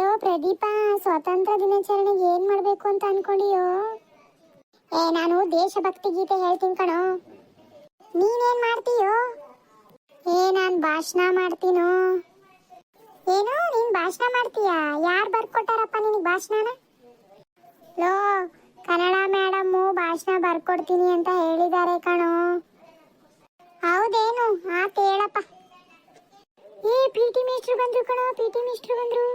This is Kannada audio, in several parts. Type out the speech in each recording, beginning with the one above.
ಲೋ, ಪ್ರದೀಪ, ಸ್ವಾತಂತ್ರ್ಯ ದಿನಾಚರಣೆಗೆ ಏನ್ ಮಾಡ್ಬೇಕು ಅಂತ ಅನ್ಕೊಂಡಿಯೋ? ಏ, ನಾನು ದೇಶಭಕ್ತಿ ಗೀತೆ ಹೇಳ್ತೀನಿ ಕಣೋ. ನೀನೇನ್ ಮಾಡ್ತೀಯೋ? ಏ, ನಾನ್ ಭಾಷಣ ಮಾಡ್ತೀನೋ. ಏನು, ನೀನ್ ಭಾಷಣ ಮಾಡ್ತೀಯಾ? ಯಾರ್ ಬರ್ಕೊಟ್ಟಾರಪ್ಪ ನಿನಗೆ ಭಾಷಣನ? ಲೋ, ಕನ್ನಡ ಮೇಡಮ್ಮು ಭಾಷಣ ಬರ್ಕೊಡ್ತೀನಿ ಅಂತ ಹೇಳಿದ್ದಾರೆ ಕಣೋ. ಹೌದೇನು? ಆತ ಹೇಳಪ್ಪ. ಏ ಪಿ ಟಿ ಮಿಸ್ಟ್ರು ಬಂದ್ರು ಕಣೋ ಪಿ ಟಿ ಮಿಸ್ಟ್ರು ಬಂದ್ರು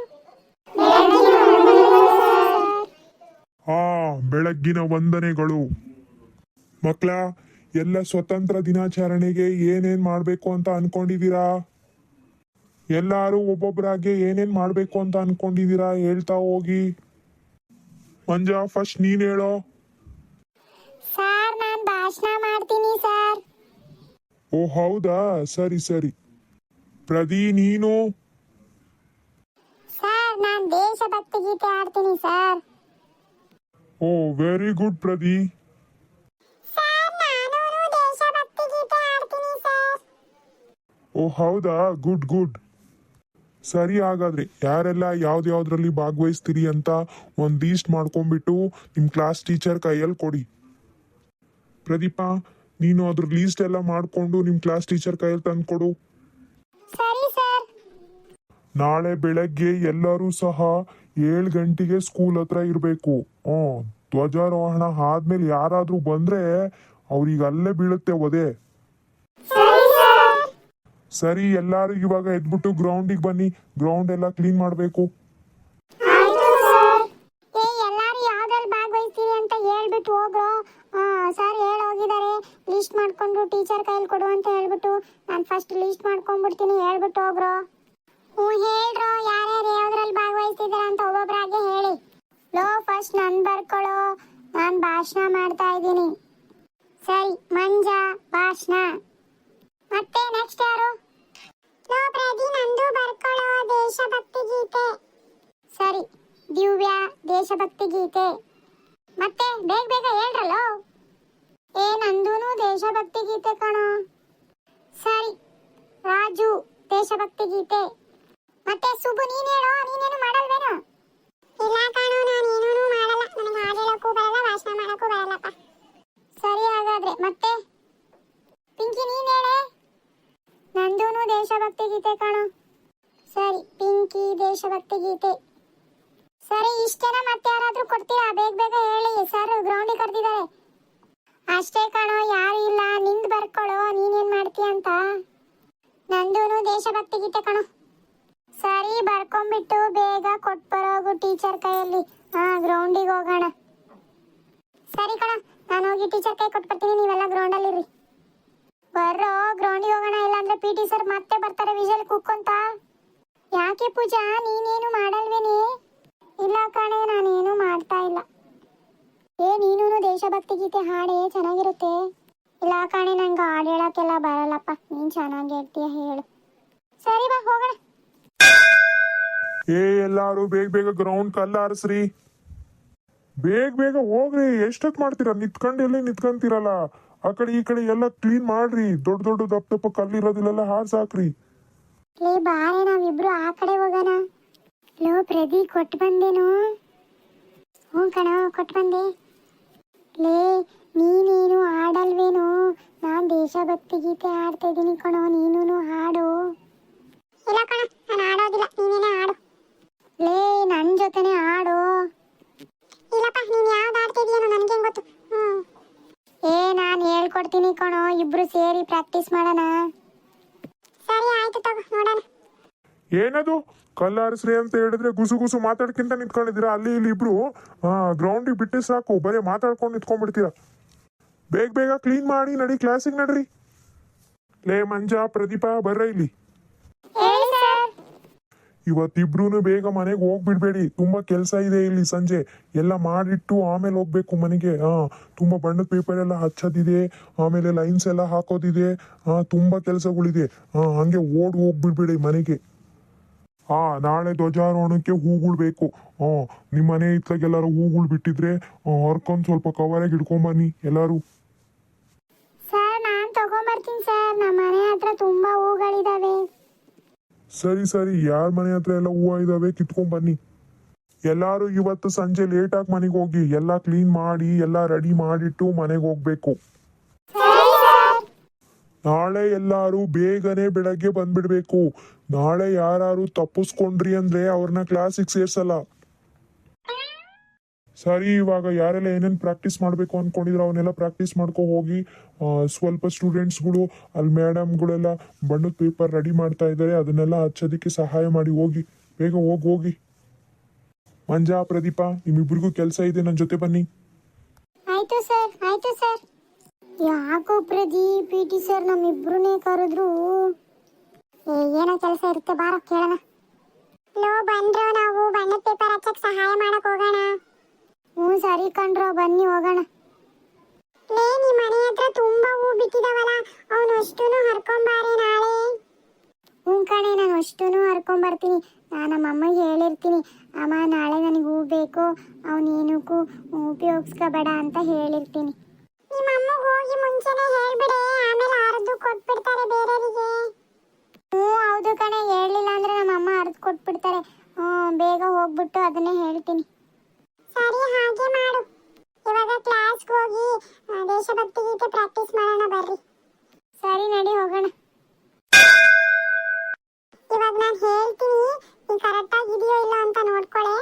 ಆ ಬೆಳಗ್ಗಿನ ವಂದನೆಗಳು. ಮಕ್ಕಳ ಎಲ್ಲ ಸ್ವತಂತ್ರ ದಿನಾಚರಣೆಗೆ ಏನೇನ್ ಮಾಡಬೇಕು ಅಂತ ಅನ್ಕೊಂಡಿದ್ದೀರಾ ಎಲ್ಲರೂ ಒಬ್ಬೊಬ್ಬರಾಗೆ ಏನೇನ್ ಮಾಡಬೇಕು ಅಂತ ಅನ್ಕೊಂಡಿದ್ದೀರಾ ಹೇಳ್ತಾ ಹೋಗಿ. ಮಂಜ ಫಸ್ಟ್ ನೀನ್ ಹೇಳೋ. ಸರ್ ನಾನು ಭಾಷಣ ಮಾಡ್ತೀನಿ ಸರ್. ಓ ಹೌದಾ? ಸರಿ ಸರಿ. ಪ್ರದಿ ನೀನು? ಸರ್ ನಾನು ದೇಶಭಕ್ತಿ ಗೀತೆ ಹಾಡ್ತೀನಿ ಸರ್. ಓ ವೆರಿ ಗುಡ್ ಪ್ರದಿ. ಓ ಹೌದಾ? ಗುಡ್ ಗುಡ್ ಸರಿ ಹಾಗಾದ್ರೆ ಯಾರೆಲ್ಲ ಯಾವ್ದು ಯಾವ್ದ್ರಲ್ಲಿ ಭಾಗವಹಿಸ್ತೀರಿ ಅಂತ ಒಂದ್ ಲೀಸ್ಟ್ ಮಾಡ್ಕೊಂಡ್ಬಿಟ್ಟು ನಿಮ್ ಕ್ಲಾಸ್ ಟೀಚರ್ ಕೈಯಲ್ಲಿ ಕೊಡಿ. ಪ್ರದೀಪ ನೀನು ಅದ್ರ ಲೀಸ್ಟ್ ಎಲ್ಲ ಮಾಡ್ಕೊಂಡು ನಿಮ್ ಕ್ಲಾಸ್ ಟೀಚರ್ ಕೈಯಲ್ಲಿ ತಂದ್ಕೊಡು. ಸರ್. ನಾಳೆ ಬೆಳಗ್ಗೆ ಎಲ್ಲರೂ ಸಹ ಏಳು ಗಂಟೆಗೆ ಸ್ಕೂಲ್ ಹತ್ರ ಇರಬೇಕು. ಹ್ಮ್ ಧ್ವಜಾರೋಹಣ ಆದ್ಮೇಲೆ ಯಾರಾದರೂ ಬಂದ್ರೆ ಅವ್ರಿಗೆ ಅಲ್ಲೇ ಬೀಳುತ್ತೆ ಒದೆ. ಸರಿ ಎಲ್ಲರೂ ಇವಾಗ ಎದ್ಬಿಟ್ಟು ಗ್ರೌಂಡಿಗೆ ಬನ್ನಿ ಗ್ರೌಂಡ್ ಎಲ್ಲ ಕ್ಲೀನ್ ಮಾಡಬೇಕು. ಲಿಸ್ಟ್ ಮಾಡ್ಕೊಂಡು ಟೀಚರ್ ಕೈಲಿ ಕೊಡು ಅಂತ ಹೇಳ್ಬಿಟ್ಟು ನಾನು ಫಸ್ಟ್ ಲಿಸ್ಟ್ ಮಾಡ್ಕೊಂಡ್ಬಿಡ್ತೀನಿ, ಹೇಳ್ಬಿಟ್ಟು ಹೋಗ್ರು. ಹ್ಞೂ, ಹೇಳ್ರು, ಯಾರ್ಯಾರು ಯಾವ್ದ್ರಲ್ಲಿ ಭಾಗವಹಿಸ್ತಿದ್ದೀರಾ ಅಂತ ಒಬ್ಬೊಬ್ರಾಗೆ ಹೇಳಿ. ಲೋ ಫಸ್ಟ್ ನನ್ ಬರ್ಕೊಳ್ಳೋ ನಾನು ಭಾಷಣ ಮಾಡ್ತಾ ಇದ್ದೀನಿ. ಸರಿ, ಮಂಜ, ಭಾಷಣ. ಮತ್ತೆ ನೆಕ್ಸ್ಟ್ ಯಾರು? ಲೋ ಪ್ರದಿ ನಂದು ಬರ್ಕೊಳ್ಳೋ ದೇಶಭಕ್ತಿ ಗೀತೆ. ಸರಿ, ದಿವ್ಯ, ದೇಶಭಕ್ತಿ ಗೀತೆ. ಮತ್ತೆ ಬೇಗ ಬೇಗ ಹೇಳ್ರಲ್ಲೋ? ಏ, ನಂದೂನು ದೇಶಭಕ್ತಿ ಗೀತೆ ಕಣೋ. ಸರಿ, ರಾಜು, ದೇಶಭಕ್ತಿ ಗೀತೆ. ಮತ್ತೆ ಸುಬು ನೀನ್ ಹೇಳೋ ನೀನೇನು ಮಾಡಲ್ವೇನೋ? ಇಲ್ಲ ಕಾಣು, ನಾನು ಏನೂ ಮಾಡಲ್ಲ. ನನಗೆ ಹಾಡು ಬರಲ್ಲ, ಭಾಷಣ ಮಾಡಕ್ಕೂ ಬರಲ್ಲಪ್ಪ. ಸರಿ ಹಾಗಾದ್ರೆ, ಮತ್ತೆ? ಪಿಂಕಿ, ನೀನ್ ಹೇಳೆ. ನಂದೂನು ದೇಶಭಕ್ತಿ ಗೀತೆ ಕಾಣು. ಸರಿ, ಪಿಂಕಿ ದೇಶಭಕ್ತಿ ಗೀತೆ. ಸರಿ, ಇಷ್ಟೇನ ಮತ್ತೆ ಯಾರಾದ್ರೂ ಕೊಡ್ತೀರಾ? ಬೇಗ ಬೇಗ ಹೇಳಿ. ಸರ್ ಗ್ರೌಂಡಿಗೆ ಕರೆದಿದ್ದಾರೆ. ಅಷ್ಟೇ ಕಾಣೋ, ಯಾರು ಇಲ್ಲ. ನಿಂದ್ ಬರ್ಕೊಳ್ಳೋ ನೀನೇನ್ ಮಾಡ್ತೀಯ ಅಂತ? ನಂದೂನು ದೇಶಭಕ್ತಿ ಗೀತೆ ಕಣೋ. ಬರ್ಕೊಂಡ್ಬಿಟ್ಟು ಬೇಗ ಕೊಟ್ಬರೋಗು ಟೀಚರ್ ಕೈಯಲ್ಲಿ. ಹಾ ಗ್ರೌಂಡಿಗೆ ಹೋಗೋಣ. ಸರಿ ಕಣ, ನಾನು ಹೋಗಿ ಟೀಚರ್ ಕೈ ಕೊಟ್ಬಿಡ್ತೀನಿ ನೀವೆಲ್ಲ ಗ್ರೌಂಡಲ್ಲಿ ಇರಿ ಬರ್ರೋ ಗ್ರೌಂಡಿಗೆ ಹೋಗೋಣ, ಇಲ್ಲಾಂದ್ರೆ ಪಿ ಟಿ ಸರ್ ಮತ್ತೆ ಬರ್ತಾರೆ ವಿಜಲ್ ಕುಕ್ಕೊಂತ ಯಾಕೆ ಪೂಜಾ, ನೀನೇನು ಮಾಡಲ್ವೇನೆ? ಇಲ್ಲ ಕಣೆ, ನಾನೇನು ಮಾಡ್ತಾ ಇಲ್ಲ. ಏ ನೀನು ದೇಶಭಕ್ತಿ ಗೀತೆ ಹಾಡೇ, ಚೆನ್ನಾಗಿರುತ್ತೆ. ಇಲ್ಲ ಕಣೆ, ನಂಗೆ ಹಾಡು ಹೇಳಕ್ಕೆಲ್ಲ ಬರಲ್ಲಪ್ಪ. ನೀನ್ ಚೆನ್ನಾಗಿ ಹೇಳ್ತೀಯ, ಹೇಳು. ಸರಿ ಬಾ, ಹೋಗೋಣ. ಏ, ಎಲ್ಲಾರು ಬೇಗ ಬೇಗ ಗ್ರೌಂಡ್ ಕಲ್ಲ ಆರಿಸ್ರಿ ಬೇಗ ಬೇಗ ಹೋಗ್ರಿ, ಎಷ್ಟೊತ್ ಮಾಡ್ತೀರ? ನಿತ್ಕೊಂಡು ಎಲ್ಲಿ ನಿತ್ಕೊಂತೀರಲ್ಲ. ಆ ಕಡೆ ಈ ಕಡೆ ಎಲ್ಲ ಕ್ಲೀನ್ ಮಾಡ್ರಿ. ದೊಡ್ಡ ದೊಡ್ಡ ದಪ್ಪ ದಪ್ಪ ಕಲ್ಲಿರೋದಿಲ್ಲೆಲ್ಲ ಹಾರ್ಸಾಕ್ರಿ. ಲೇ, ಬಾರೆ, ನಾವಿಬ್ರು ಆ ಕಡೆ ಹೋಗೋಣ. ಲೋ ಪ್ರದಿ ಕೊಟ್ಟು ಬಂದೇನು? ಹ್ಞೂ ಕಣ ಕೊಟ್ಟು ಬಂದೆ. ಲೇ, ನೀನೇನು ಹಾಡಲ್ವೇನು? ನಾನು ದೇಶಭಕ್ತಿ ಗೀತೆ ಹಾಡ್ತಾ ಇದ್ದೀನಿ ಕಣೋ ನೀನು ಹಾಡು ಇಲ್ಲ ಕಣ ನಾನು ಹಾಡೋದಿಲ್ಲ ನೀನೇನೇ ಹಾಡು ಲೇ ನನ್ನ ಜೊತೆನೆ ಹಾಡು ಇಲ್ಲಪ್ಪ ನೀನು ಯಾವ್ದು ಹಾಡ್ತಿದ್ಯೇನೋ ನನಗೆ ಗೊತ್ತು ಹ್ಞೂ ಏ ನಾನು ಹೇಳ್ಕೊಡ್ತೀನಿ ಕಣೋ ಇಬ್ರು ಸೇರಿ ಪ್ರಾಕ್ಟೀಸ್ ಮಾಡೋಣ. ಸರಿ, ಆಯ್ತು ತಗೋ, ನೋಡೋಣ. ಏನದು? ಕಲ್ಲಾರಿಸ್ರಿ ಅಂತ ಹೇಳಿದ್ರೆ ಗುಸು ಗುಸು ಮಾತಾಡ್ಕಿಂತ ನಿಂತ್ಕೊಂಡಿದ್ದೀರಾ? ಅಲ್ಲಿ ಇಲ್ಲಿ ಇಬ್ರು ಗ್ರೌಂಡಿಗೆ ಬಿಟ್ಟೆ ಸಾಕು. ಬರೀ ಮಾತಾಡ್ಕೊಂಡು ನಿಂತ್ಕೊಂಡ್ಬಿಡ್ತೀರಾ? ಬೇಗ ಬೇಗ ಕ್ಲೀನ್ ಮಾಡಿ, ನಡಿ ಕ್ಲಾಸಿಗೆ ನಡ್ರಿ. ಲೇ ಮಂಜ, ಪ್ರದೀಪ, ಬರ್ರ ಇಲ್ಲಿ. ಇವತ್ತಿಬ್ರು ಬೇಗ ಮನೆಗೆ ಹೋಗ್ಬಿಡ್ಬೇಡಿ. ತುಂಬಾ ಕೆಲಸ ಇದೆ ಇಲ್ಲಿ ಸಂಜೆ. ಎಲ್ಲ ಮಾಡಿಟ್ಟು ಆಮೇಲೆ ಹೋಗ್ಬೇಕು ಮನೆಗೆ. ಹಾ, ತುಂಬಾ ಬಣ್ಣದ ಪೇಪರ್ ಎಲ್ಲ ಹಚ್ಚೋದಿದೆ. ಆಮೇಲೆ ಲೈನ್ಸ್ ಎಲ್ಲ ಹಾಕೋದಿದೆ. ಹಾ, ತುಂಬಾ ಕೆಲಸಗಳಿದೆ. ಹಾ, ಹಂಗೆ ಓಡ್ ಹೋಗ್ಬಿಡ್ಬೇಡಿ ಮನೆಗೆ. ಹಾ, ನಾಳೆ ಧ್ವಜಾರೋಹಣಕ್ಕೆ ಹೂಗಳು ಬೇಕು. ಹಾ ನಿಮ್ಮ ಮನೆ ಇತ್ತಲಾಗೆಲ್ಲಾರು ಹೂಗಳು ಬಿಟ್ಟಿದ್ರೆ ಹರ್ಕೊಂಡ್ ಸ್ವಲ್ಪ ಕವರಾಗಿ ಹಿಡ್ಕೊಂಬನ್ನಿ ಎಲ್ಲಾರು. ಸರ್, ನಾನು ತಗೊಂಬರ್ತೀನಿ ಸರ್. ನಮ್ಮ ಮನೆ ಹತ್ರ ತುಂಬಾ ಹೂಗಳಿದಾವೆ. ಸರಿ ಸರಿ, ಯಾರ ಮನೆ ಹತ್ರ ಎಲ್ಲ ಹೂವು ಇದಾವೆ ಕಿತ್ಕೊಂಡ್ ಬನ್ನಿ. ಎಲ್ಲಾರು ಇವತ್ತು ಸಂಜೆ ಲೇಟಾಗಿ ಮನೆಗೆ ಹೋಗಿ ಎಲ್ಲ ಕ್ಲೀನ್ ಮಾಡಿ, ಎಲ್ಲ ರೆಡಿ ಮಾಡಿಟ್ಟು ಮನೆಗೆ ಹೋಗ್ಬೇಕು. ನಾಳೆ ಎಲ್ಲಾರು ಬೇಗನೆ ಬೆಳಗ್ಗೆ ಬಂದ್ಬಿಡ್ಬೇಕು. ನಾಳೆ ಯಾರು ತಪ್ಪಿಸ್ಕೊಂಡ್ರಿ ಅಂದ್ರೆ ಅವ್ರನ್ನ ಕ್ಲಾಸಿಗೆ ಸೇರ್ಸಲ್ಲ. ಸರಿ, ಇವಾಗ ಯಾರೆಲ್ಲ ಏನೇನು ಪ್ರಾಕ್ಟೀಸ್ ಮಾಡಬೇಕು ಅಂದ್ಕೊಂಡಿದ್ರು ಅವನ್ನೆಲ್ಲ ಪ್ರಾಕ್ಟೀಸ್ ಮಾಡ್ಕೊ ಹೋಗಿ ಸ್ವಲ್ಪ ಸ್ಟೂಡೆಂಟ್ಸ್ಗಳು ಅಲ್ಲಿ ಮೇಡಮ್ಗಳೆಲ್ಲ ಬಣ್ಣದ ಪೇಪರ್ ರೆಡಿ ಮಾಡ್ತಾ ಇದ್ದಾರೆ, ಅದನ್ನೆಲ್ಲ ಹಚ್ಚೋದಕ್ಕೆ ಸಹಾಯ ಮಾಡಿ ಹೋಗಿ, ಬೇಗ ಹೋಗಿ ಹೋಗಿ. ಮಂಜಾ, ಪ್ರದೀಪ ನಿಮ್ಮಿಬ್ಬರಿಗೂ ಕೆಲಸ ಇದೆ ನನ್ನ ಜೊತೆ ಬನ್ನಿ. ಆಯ್ತು ಸರ್ ಆಯ್ತು ಸರ್. ಯಾಕೋ ಪ್ರದೀಪ್ ಪಿ ಟಿ ಸರ್ ನಮ್ಮಿಬ್ರುನೇ ಕರೆದ್ರು. ಏನೋ ಕೆಲಸ ಇರುತ್ತೆ, ಬಾರೋ, ಕೇಳೋಣ. ಲೋ, ಬಂದ್ರು ನಾವು, ಬಣ್ಣದ ಪೇಪರ್ ಹಚ್ಚಕ್ ಸಹಾಯ ಮಾಡಕ್ ಹೋಗೋಣ. ಹ್ಞೂ ಸರಿ ಕಣ್ರೋ ಬನ್ನಿ ಹೋಗೋಣ. ಲೇ ನಿಮ್ಮ ಮನೆ ಹತ್ರ ತುಂಬಾ ಹೂ ಬಿಟ್ಟಿದಾವಲ್ಲ ಅವನು ಅಷ್ಟೂನು ಹರ್ಕೊಂಬಾರೆ ನಾಳೆ. ಹ್ಞೂ ಕಣೆ ನಾನು ಅಷ್ಟೂನು ಹರ್ಕೊಂಬರ್ತೀನಿ. ನಾನು ನಮ್ಮ ಅಮ್ಮಗೆ ಹೇಳಿರ್ತೀನಿ. ಅಮ್ಮ ನಾಳೆ ನನಗೆ ಹೂ ಬೇಕು ಅವನೇನಕ್ಕೂ ಉಪಯೋಗಿಸ್ಕೋಬೇಡ ಅಂತ ಹೇಳಿರ್ತೀನಿ. ನಿಮ್ಮ ಅಮ್ಮಗೆ ಹೋಗಿ ಮುಂಚೆನೇ ಹೇಳ್ಬಿಡೆ ಆಮೇಲೆ ಅರ್ದು ಕೊಟ್ಬಿಡ್ತಾರೆ ಬೇರೆಯವರಿಗೆ. ಹ್ಞೂ ಹೌದು ಕಣೆ ಹೇಳಲಿಲ್ಲ ಅಂದ್ರೆ ನಮ್ಮ ಅಮ್ಮ ಅರ್ದು ಕೊಟ್ಬಿಡ್ತಾರೆ. ಹ್ಞೂ ಬೇಗ ಹೋಗ್ಬಿಟ್ಟು ಅದನ್ನೇ ಹೇಳ್ತೀನಿ. ಸರಿ ಹಾಗೆ ಮಾಡು. ಇವಾಗ ಕ್ಲಾಸ್ಗೆ ಹೋಗಿ ದೇಶಭಕ್ತಿ ಗೀತೆ ಪ್ರಾಕ್ಟೀಸ್ ಮಾಡೋಣ ಬರ್ರಿ. ಸರಿ ನಡಿ ಹೋಗೋಣ ಇವಾಗ ನಾನು ಹೇಳ್ತೀನಿ ನೀನು ಕರೆಕ್ಟಾಗಿ ಇದೆಯೋ ಇಲ್ಲ ಅಂತ ನೋಡ್ಕೊಳ್ಳೆ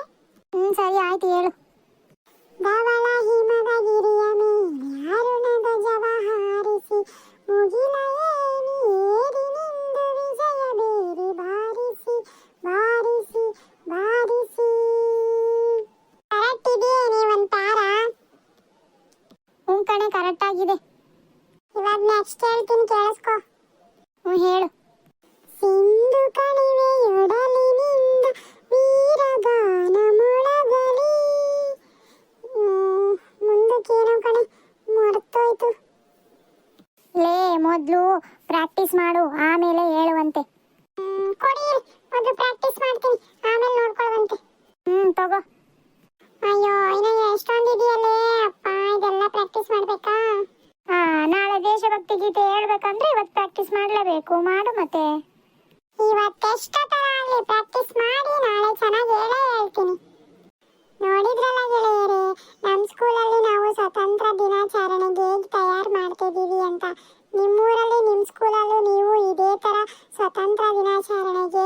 ಹ್ಞೂ ಸರಿ ಆಯ್ತು ಹೇಳು ಧವಳ ಹಿಮದ ಗಿರಿಯ ಮೇಲೆ ಅರುಣದ ಜವ ಹಾರಿಸಿ ಮುಗಿಲ ಏನಿ ಏರಿ ನಿಂದು ವಿಜಯ ಬೇರಿ ಬಾರಿಸಿ ಬಾರಿಸಿ ಬಾರಿಸಿ ಕರೆಕ್ಟ್ ಇದೆಯೇ ನೀವೊಂದು ತಾರ ಹ್ಞೂ ಕಣೆ ಕರೆಕ್ಟ್ ಆಗಿದೆ ಇವಾಗ ನೆಕ್ಸ್ಟ್ ಹೇಳ್ತೀನಿ ಕೇಳಿಸ್ಕೊ ಹ್ಞೂ ಹೇಳು ಸಿಂಧು ಕಣಿವೆಯೊಡಲಿನಿಂದ ವೀರಗಾನ ಮೊಳಗಲಿ ಮುಂದಕ್ಕೇನೋ ಕಣೆ, ಮರ್ತೋಯ್ತು. ಲೇ, ಮೊದಲು ಪ್ರಾಕ್ಟೀಸ್ ಮಾಡು, ಆಮೇಲೆ ಹೇಳುವಂತೆ. ಕೊಡಿ, ಮೊದಲು ಪ್ರಾಕ್ಟೀಸ್ ಮಾಡ್ತೀನಿ, ಆಮೇಲೆ ನೋಡ್ಕೊಳ್ಳುವಂತೆ ಹ್ಮ್, ತಗೋ. ಅಯ್ಯೋ, ಇನ್ನ ಎಷ್ಟೊಂದು ಇದೆಯಲ್ಲೇ, ಅಪ್ಪ, ಇದೆಲ್ಲ ಪ್ರಾಕ್ಟೀಸ್ ಮಾಡ್ಬೇಕಾ? ನಾಳೆ ದೇಶಭಕ್ತಿ ಗೀತೆ ಹೇಳ್ಬೇಕಂದ್ರೆ ಇವತ್ತು ಪ್ರಾಕ್ಟೀಸ್ ಮಾಡಲೇಬೇಕು, ಮಾಡು ಮತ್ತೆ. ಆಗ್ಲಿ ಪ್ರಾಕ್ಟೀಸ್ ನಾವು ಸ್ವತಂತ್ರ ದಿನಾಚರಣೆಗೆ ಹೇಗೆ ತಯಾರು ಮಾಡ್ತಿದ್ದೀವಿ ಅಂತ. ನಿಮ್ಮೂರಲ್ಲಿ ನಿಮ್ಮ ಸ್ಕೂಲಲ್ಲೂ ನೀವು ಇದೇ ಥರ ಸ್ವತಂತ್ರ ದಿನಾಚರಣೆಗೆ